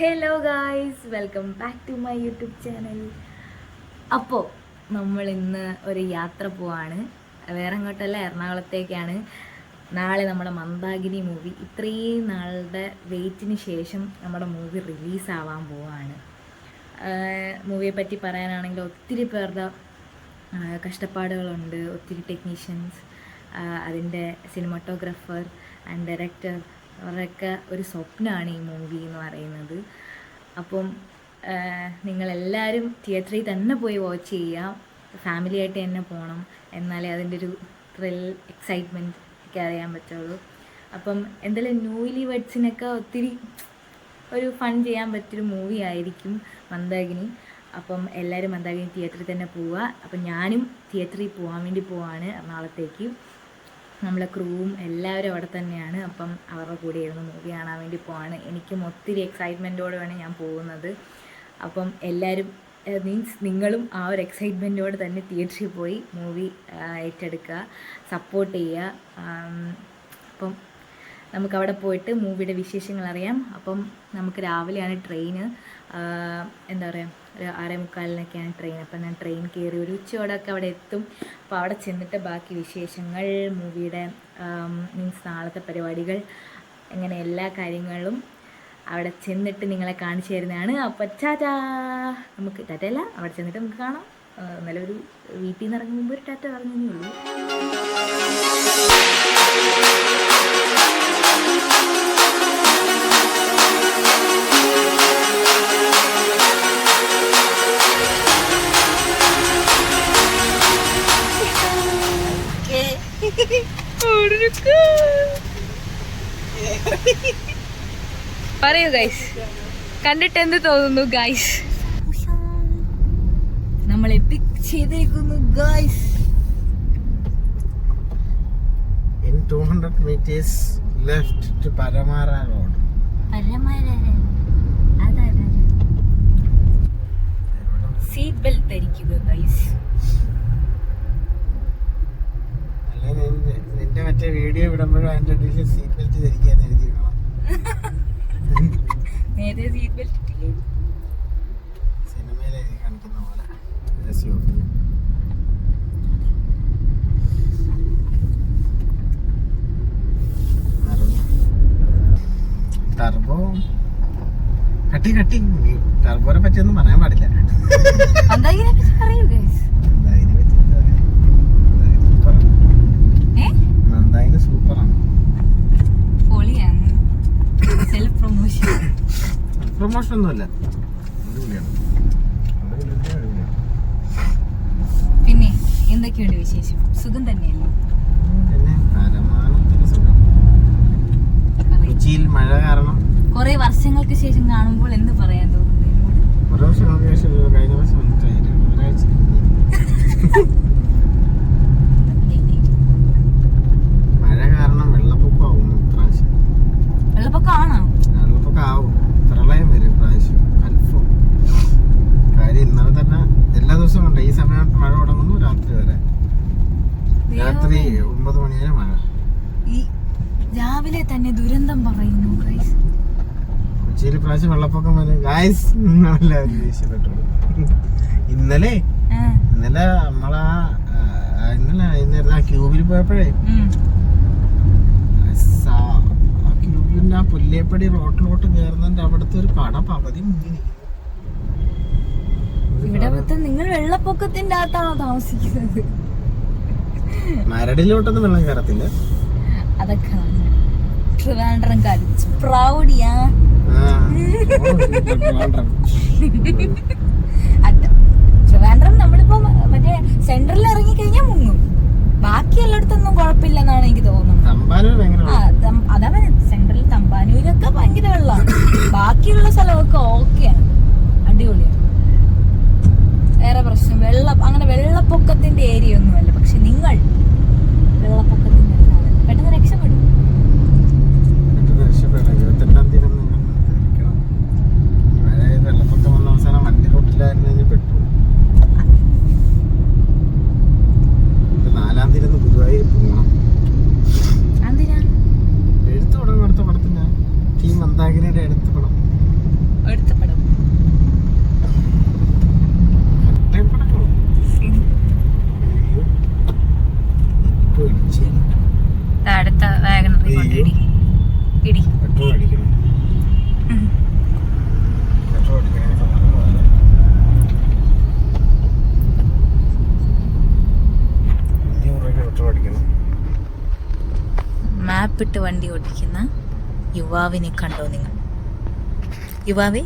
Hello guys welcome back to my YouTube channel അപ്പോൾ നമ്മൾ ഇന്ന് ഒരു യാത്ര പോവാണ്. വേറെ അങ്ങോട്ടല്ല എറണാകുളത്തേക്കാണ്. നാളെ നമ്മുടെ മന്ദാഗിനി മൂവി ഇത്രയും നാളുടെ വെയിറ്റിന് ശേഷം നമ്മുടെ മൂവി റിലീസാവാൻ പോവാണ്. മൂവിയെ പറ്റി പറയാനാണെങ്കിൽ ഒത്തിരി പേരുടെ കഷ്ടപ്പാടുകളുണ്ട്. ഒത്തിരി ടെക്നീഷ്യൻസ് അതിന്റെ സിനിമാറ്റോഗ്രാഫർ ആൻഡ് ഡയറക്ടർ അവരുടെയൊക്കെ ഒരു സ്വപ്നമാണ് ഈ മൂവി എന്ന് പറയുന്നത്. അപ്പം നിങ്ങളെല്ലാവരും തിയേറ്ററിൽ തന്നെ പോയി വാച്ച് ചെയ്യാം ഫാമിലി ആയിട്ട് തന്നെ പോകണം എന്നാലേ അതിന്റെ ഒരു ത്രിൽ എക്സൈറ്റ്മെന്റ് ഒക്കെ അറിയാൻ പറ്റുള്ളൂ. അപ്പം എന്തായാലും ന്യൂലി വെഡ്സിനൊക്കെ ഒത്തിരി ഒരു ഫൺ ചെയ്യാൻ പറ്റിയൊരു മൂവി ആയിരിക്കും മന്ദാകിനി. അപ്പം എല്ലാവരും മന്ദാകിനി തിയേറ്ററിൽ തന്നെ പോവുക. അപ്പം ഞാനും തിയേറ്ററിൽ പോകാൻ വേണ്ടി പോവാണ് എറണാകുളത്തേക്ക്. നമ്മളെ ക്രൂവും എല്ലാവരും അവിടെ തന്നെയാണ്. അപ്പം അവരുടെ കൂടെ ഇരുന്ന് മൂവി കാണാൻ വേണ്ടി പോവാണ്. എനിക്കും ഒത്തിരി എക്സൈറ്റ്മെന്റോടെയാണ് ഞാൻ പോകുന്നത്. അപ്പം എല്ലാവരും മീൻസ് നിങ്ങളും ആ ഒരു എക്സൈറ്റ്മെന്റോടെ തന്നെ തിയേറ്ററിൽ പോയി മൂവി ഏറ്റെടുക്കുക സപ്പോർട്ട് ചെയ്യുക. അപ്പം നമുക്ക് അവിടെ പോയിട്ട് മൂവിയുടെ വിശേഷങ്ങൾ അറിയാം. അപ്പം നമുക്ക് രാവിലെയാണ് ട്രെയിന് എന്താ പറയുക ഒരു ആറേ മുക്കാലിനൊക്കെയാണ് ട്രെയിൻ അപ്പം ഞാൻ ട്രെയിൻ കയറി ഒരു ഉച്ചയോടൊക്കെ അവിടെ എത്തും. അപ്പോൾ അവിടെ ചെന്നിട്ട് ബാക്കി വിശേഷങ്ങൾ മൂവിയുടെ മീൻസ് നാളത്തെ പരിപാടികൾ അങ്ങനെ എല്ലാ കാര്യങ്ങളും അവിടെ ചെന്നിട്ട് നിങ്ങളെ കാണിച്ചു തരുന്നതാണ്. അപ്പം ചാറ്റാ നമുക്ക് ടാറ്റയല്ല അവിടെ ചെന്നിട്ട് നമുക്ക് കാണാം. ആ, എന്നാലും ഒരു വീട്ടിൽ നിന്ന് ഇറങ്ങും മുമ്പ് ഒരു ടാറ്റ പറഞ്ഞേ ഉള്ളൂ. പറയൂ ഗൈസ് കണ്ടിട്ട് എന്ത് തോന്നുന്നു ഗൈസ് നമ്മളെ pick ചെയ്തേക്കുന്നു guys In 200 meters left to Paramara Road. Seat belt ധരിക്കുക ഗൈസ് അല്ല നിന്റെ മറ്റേ വീഡിയോ വിടുമ്പോഴും അതിന്റെ സീറ്റ് ബെൽറ്റ് ധരിക്കാൻ എഴുതി വിടണം നേരെ സീറ്റ് ബെൽറ്റ് ഇട്ടില്ലേ സിനിമയിൽ എഴുതി കാണിക്കുന്ന പോലെ. ടർബോ. കട്ടി കട്ടി. ടർബോനെ പറ്റിയൊന്നും പറയാൻ പാടില്ല. മന്ദാകിനെ പറ്റി പറയൂ ഗൈസ് നന്ദായിനെ പറ്റി എന്താ? നന്ദായിനി സൂപ്പറാണ്. ഏ നന്ദായിനി സൂപ്പറാണ് പൊളിയാണ് സെൽഫ് പ്രൊമോഷൻ പ്രൊമോഷൻ ഒന്നുമല്ല. പിന്നെ എന്തൊക്കെയുണ്ട് വിശേഷം? സുഖം തന്നെയല്ലേ. കൊച്ചിയിൽ മഴ കാരണം. കുറെ വർഷങ്ങൾക്ക് ശേഷം കാണുമ്പോൾ എന്ത് പറയാൻ തോന്നുന്നു ഒരു വർഷങ്ങൾക്ക് ശേഷം കഴിഞ്ഞ വർഷം ഒരാഴ്ച മഴ കാരണം വെള്ളപ്പൊക്കം ആണോ? വെള്ളപ്പൊക്കം ആവും. പ്രളയം വരും ഇപ്രാവശ്യം കൺഫേം കാര്യം ഇന്നലെ തന്നെ എല്ലാ ദിവസവും ഉണ്ട്. ഈ സമയത്ത് മഴ തുടങ്ങുന്നു രാത്രി വരെ. രാത്രി. ഒമ്പത് മണി വരെ മഴ. ഈ രാവിലെ തന്നെ ദുരന്തം പറയുന്നു ഗൈസ് കൊച്ചിയിൽ പ്രാവശ്യം വെള്ളപ്പൊക്കം വരും ഗായ്സ് നിങ്ങളെല്ലാവരും ദേഷ്യപ്പെട്ടോളൂ ഇന്നലെ ഇന്നലെ നമ്മളാ ഇന്നലെ ഇന്നലെ ക്യൂബിൽ പോയപ്പോഴേ പുല്ലേപ്പടി റോട്ടിലോട്ട് കയറുന്നതിന്റെ അവിടുത്തെ ഒരു കട പകുതി മുങ്ങി ഇവിടെ മൊത്തം നിങ്ങൾ വെള്ളപ്പൊക്കത്തിന്റെ അകത്താണോ താമസിക്കുന്നത്? മരടിലോട്ടൊന്നും വെള്ളം കയറത്തില്ല. അതൊക്കെ. ട്രിവാൻഡ്രം കാലിച്ച് പ്രൗഡിയാ ട്രിവാൻഡ്രം നമ്മളിപ്പോ മറ്റേ സെന്ററിൽ ഇറങ്ങി കഴിഞ്ഞാൽ മുങ്ങും ബാക്കി എല്ലായിടത്തൊന്നും കുഴപ്പമില്ലെന്നാണ് എനിക്ക് തോന്നുന്നത് തമ്പാനൂർ ഭയങ്കര ആ തം- അതാ സെൻട്രൽ തമ്പാനൂരൊക്കെ ഭയങ്കര വെള്ളമാണ് ബാക്കിയുള്ള സ്ഥലമൊക്കെ ഓക്കെയാണ് അടിപൊളിയാണ്. വേറെ പ്രശ്നം വെള്ളം അങ്ങനെ വെള്ളപ്പൊക്കത്തിന്റെ ഏരിയ ഒന്നുമല്ല പക്ഷെ നിങ്ങൾ വെള്ളപ്പൊക്കത്തിന്റെ. പെട്ടെന്ന് രക്ഷപ്പെടും. പെട്ടെന്ന് രക്ഷപ്പെടാം. ഇരുപത്തെട്ടാം തീയതി വെള്ളപ്പൊക്കം മാപ്പിട്ട് വണ്ടി ഓടിക്കുന്ന യുവാവിനെ കണ്ടോ നിങ്ങൾ? യുവാവേ?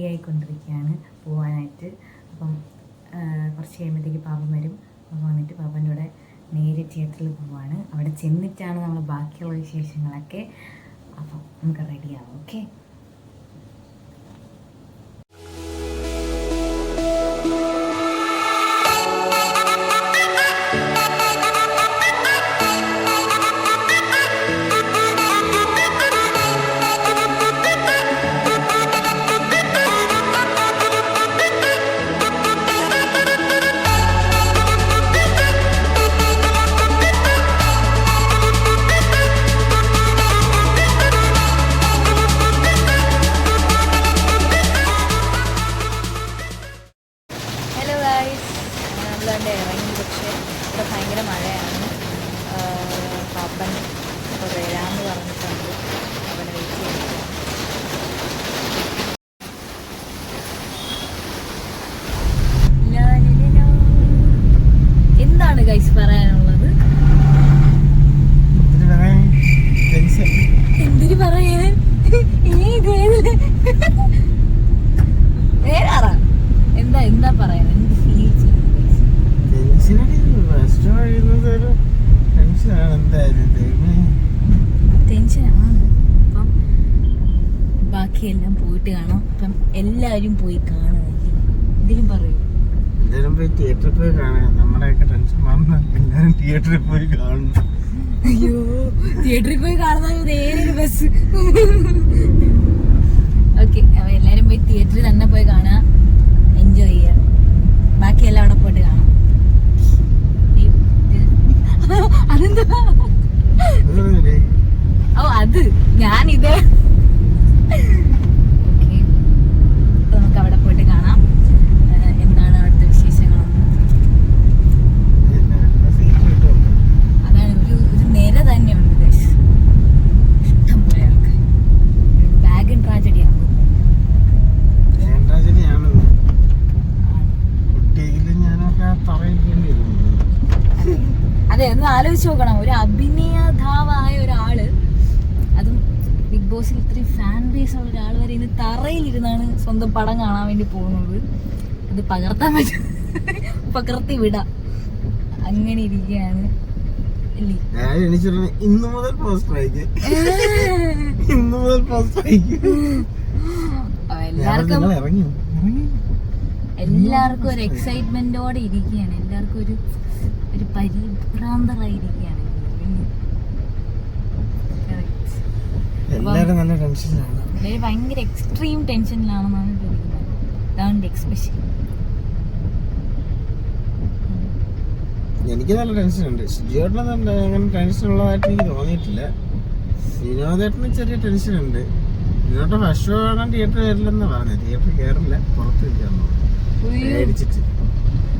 റെഡി ആയിക്കൊണ്ടിരിക്കുകയാണ് പോകാനായിട്ട് അപ്പം കുറച്ച് കഴിയുമ്പോഴത്തേക്ക് പാപ്പൻ വരും. അപ്പം വന്നിട്ട് പാപ്പന്റെ കൂടെ നേരെ തിയേറ്ററിൽ പോവാണ്. അവിടെ ചെന്നിട്ടാണ് നമ്മൾ ബാക്കിയുള്ള വിശേഷങ്ങളൊക്കെ അപ്പം നമുക്ക് റെഡിയാവും ഓക്കെ ഗൈസ് പറയാനുള്ളത്? എന്തിനു പറയാൻ? വേറാറ എന്താ എന്താ പറയാൻ? എന്ത് ഫീൽ ടെൻഷനാണ്. അപ്പം ബാക്കിയെല്ലാം പോയിട്ട് കാണാം. അപ്പം എല്ലാവരും പോയി പറയൂ എല്ലാവരും പോയി തിയേറ്ററിൽ പോയി കാണാം നമ്മുടെയൊക്കെ ടെൻഷൻ മറന്നു എല്ലാവരും തിയേറ്ററിൽ പോയി കാണും അയ്യോ തിയേറ്ററിൽ പോയി കാണുന്ന നേരെ ബസ് ഓക്കെ അപ്പൊ എല്ലാരും പോയി തിയേറ്ററിൽ തന്നെ പോയി കാണാ എൻജോയ് ചെയ്യുക. ബാക്കിയെല്ലാം അവിടെ പോയിട്ട് കാണാം. ഇത്. അതെന്താ? ഓ അത്. ഞാൻ ഓക്കെ നമുക്ക് അവിടെ പോയിട്ട് കാണാം ഏഹ് എന്താണ് അവിടുത്തെ വിശേഷങ്ങളെന്ന് എല്ലാവരും സീറ്റ് കിട്ടും അതാണ് ഒരു ഒരു നിര തന്നെയുണ്ട് guys. ഇഷ്ടം പോലെ ആൾക്കാർ ബാഗൻ ട്രാജഡി ആകും ട്രാജഡിയാണെന്ന് കുട്ടിയിലും ഞാനൊക്കെ ആ തറയിക്കേണ്ടി വരുന്നു അതെ ഒന്ന് ആലോചിച്ച് നോക്കണം. ഒരു അഭിനയധാവായ ഒരാൾ അതും ബിഗ് ബോസിൽ ഇത്രയും ഫാൻ ബേസ് ഉള്ള ഒരാൾ വരെ ഇന്ന് തറയിലിരുന്നാണ് സ്വന്തം പടം കാണാൻ വേണ്ടി പോകുന്നത്. അത് പകർത്താൻ പറ്റും പകർത്തി വിടാം. അങ്ങനെ ഇരിക്കുകയാണ് ഇന്ന് മുതൽ പോസ്റ്റ് അയക്ക് ഇന്ന് മുതൽ പോസ്റ്റ് എല്ലാവർക്കും എല്ലാവർക്കും ഒരു എക്സൈറ്റ്മെന്റോടെ ഇരിക്കുകയാണ്. എല്ലാവർക്കും ഒരു ഒരു പരിഭ്രാന്തരായിരിക്കുകയാണ്. Correct. എല്ലാരും നല്ല ടെൻഷനിലാണ്. എല്ലാവരും ഭയങ്കര എക്സ്ട്രീം ടെൻഷനിലാണെന്നാണ് ചോദിക്കുന്നത് അതാണ് എക്സ്പ്രഷൻ എനിക്ക് നല്ല ടെൻഷൻ ഉണ്ട് ഷിജിയോട്ടിനൊന്നും അങ്ങനെ ടെൻഷൻ ഉള്ളതായിട്ട് എനിക്ക് തോന്നിയിട്ടില്ല. വിനോദേട്ടന് ചെറിയ ടെൻഷൻ ഉണ്ട് വിനോദ ഫസ്റ്റ് ഷോ കാണാൻ തിയേറ്റർ കയറില്ലെന്നാണ് പറഞ്ഞത്. തിയേറ്റർ കയറില്ല പുറത്ത് ഇരിക്കാന്ന് മേടിച്ചിട്ട്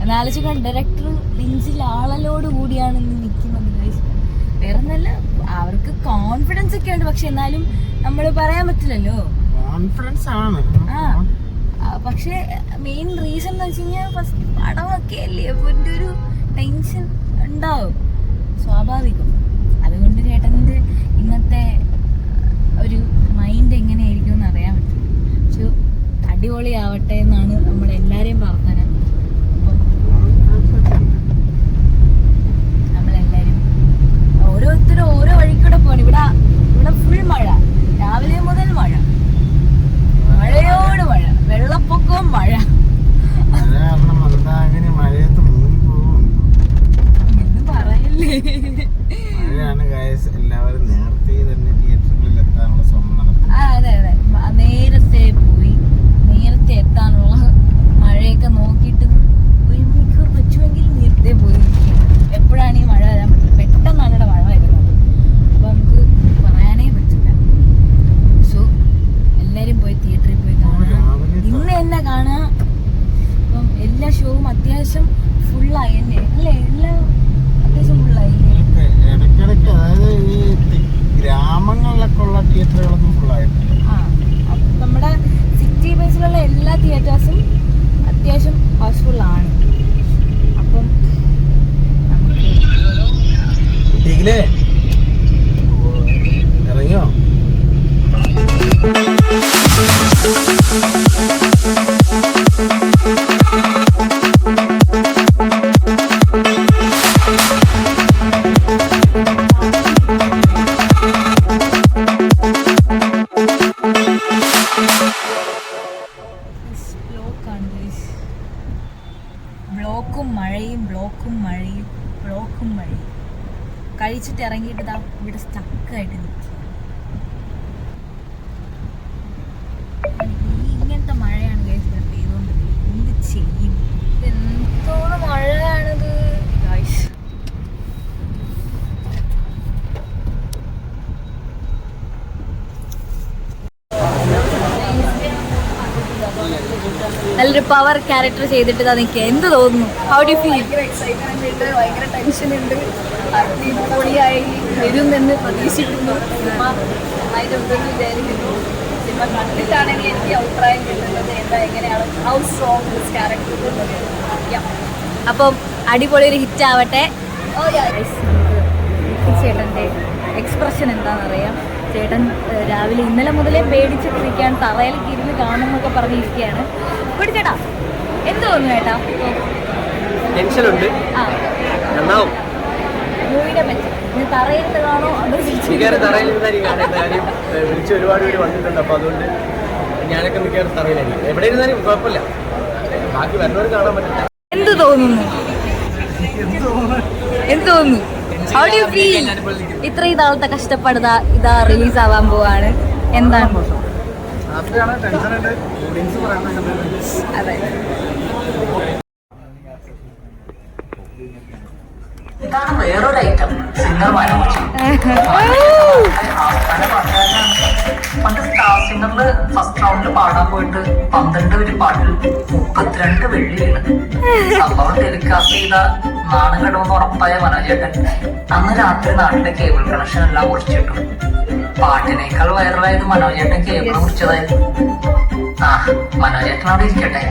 എന്നാലോചിക്കാൻ ഡയറക്ടർ ലിഞ്ചിൽ ആളലോട് കൂടിയാണ് ഇന്ന് നിൽക്കുന്നത്. വേറെ നല്ല അവർക്ക് കോൺഫിഡൻസ് ഒക്കെ ഉണ്ട് പക്ഷെ എന്നാലും നമ്മൾ പറയാൻ പറ്റില്ലല്ലോ. കോൺഫിഡൻസ് ആണ്. ആ ആ, പക്ഷെ മെയിൻ റീസൺ എന്ന് വെച്ച് കഴിഞ്ഞാൽ ഫസ്റ്റ് പടമൊക്കെ അല്ലേ അപ്പൊ എന്റെ ഒരു ടെൻഷൻ ഉണ്ടാവും സ്വാഭാവികം. അതുകൊണ്ട് ചേട്ടന്റെ ഇന്നത്തെ ഒരു മൈൻഡ് എങ്ങനെയായിരിക്കും എന്ന് അറിയാൻ പറ്റും. പക്ഷെ അടിപൊളിയാവട്ടെ എന്നാണ് നമ്മൾ എല്ലാവരെയും പ്രാർത്ഥന അപ്പം Confidence ഒക്കെ ഉണ്ട്. നമ്മളെല്ലാരും ഓരോരുത്തരും ഓരോ വഴിക്കൂടെ പോകണം ഇവിടെ ഇവിടെ ഫുൾ മഴ. രാവിലെ മുതൽ മഴ. മഴയോട് മഴ. വെള്ളപ്പൊക്കവും മഴ. പറയല്ലേ. മഴയാണ് എല്ലാവരും നേരത്തെ തന്നെ തിയേറ്ററുകളിൽ എത്താനുള്ള ശ്രമം നടത്തുന്നത് അതെ അതെ. നേരത്തെ ചെയ്യും. എന്തോന്ന് മഴയാണിത്. നല്ലൊരു പവർ ക്യാരക്ടർ ചെയ്തിട്ട് ഇതാ നിൽക്കുക എന്ത് തോന്നുന്നു? ഹൗ ഡു ഫീൽ ഭയങ്കര എക്സൈറ്റ്മെന്റ് ഉണ്ട് ഭയങ്കര ടെൻഷൻ ഉണ്ട്. അടിപൊളിയായി. വരുമെന്ന് പ്രതീക്ഷിക്കുന്നു. സിനിമ ഉണ്ടെന്ന് വിചാരിക്കുന്നു. സിനിമ കണ്ടിട്ടാണെങ്കിൽ എനിക്ക് അഭിപ്രായം കിട്ടുന്നത് എന്താ എങ്ങനെയാണ് ഹൗ സ്ട്രോങ് ദിസ് ക്യാരക്ടർ എന്നുള്ളത് അപ്പം അടിപൊളി ഒരു ഹിറ്റ് ആവട്ടെ. നമുക്ക് ചേട്ടന്റെ എക്സ്പ്രഷൻ എന്താണെന്നറിയാം. ചേട്ടൻ രാവിലെ ഇന്നലെ മുതലേ പേടിച്ചിട്ടിരിക്കാൻ തറയിൽ കിരുന്ന് ഇരുന്ന് കാണുമെന്നൊക്കെ പറഞ്ഞിരിക്കുകയാണ്. ഇവിടെ ചേട്ടാ എന്ത് തോന്നുന്നു ചേട്ടാ? ടെൻഷനുണ്ട് ആ. നന്നാവും മൂവിനെ പറ്റി ഇനി തറയിരുന്ന് കാണോ അതോ മിക്കവാറും തറയിൽ നിന്നായിരിക്കും കാണേണ്ട കാര്യം വിളിച്ച് ഒരുപാട് പേര് വന്നിട്ടുണ്ട്. അപ്പോൾ അതുകൊണ്ട് ഞാനൊക്കെ മിക്കവാറും തറയിലായിരിക്കും. എവിടെ ഇരുന്നാലും കുഴപ്പമില്ല. ബാക്കി വരുന്നവർ കാണാൻ പറ്റില്ല എന്ത് തോന്നുന്നു? എന്ത് തോന്നുന്നു? ഹൗ ഡു ഫീൽ ഇത്രയും നാളത്തെ കഷ്ടപ്പെടുക ഇതാ റിലീസ് ആവാൻ പോവാണ്. എന്താണ്? അതെ. ഇതാണ് വേറൊരു ഐറ്റം സിംഗർ മനോജ് പണ്ട് സ്റ്റാർ ഫസ്റ്റ് റൗണ്ടിൽ പാടാൻ പോയിട്ട് പന്ത്രണ്ട് ഒരു പാട്ടിൽ മുപ്പത്തിരണ്ട് വെള്ളി വീണ്. സംഭവം ടെലികാസ്റ്റ് ചെയ്ത നാണം കെടുമെന്ന് ഉറപ്പായ മനോജേട്ടൻ അന്ന് രാത്രി നാട്ടിലെ കേബിൾ കണക്ഷൻ എല്ലാം മുറിച്ചിട്ടു. പാട്ടിനേക്കാൾ വൈറലായത് മനോജേട്ടൻ കേബിൾ മുറിച്ചതായിരുന്നു. ആ മനോജേട്ടൻ അവിടെ ഇരിക്കട്ടെ.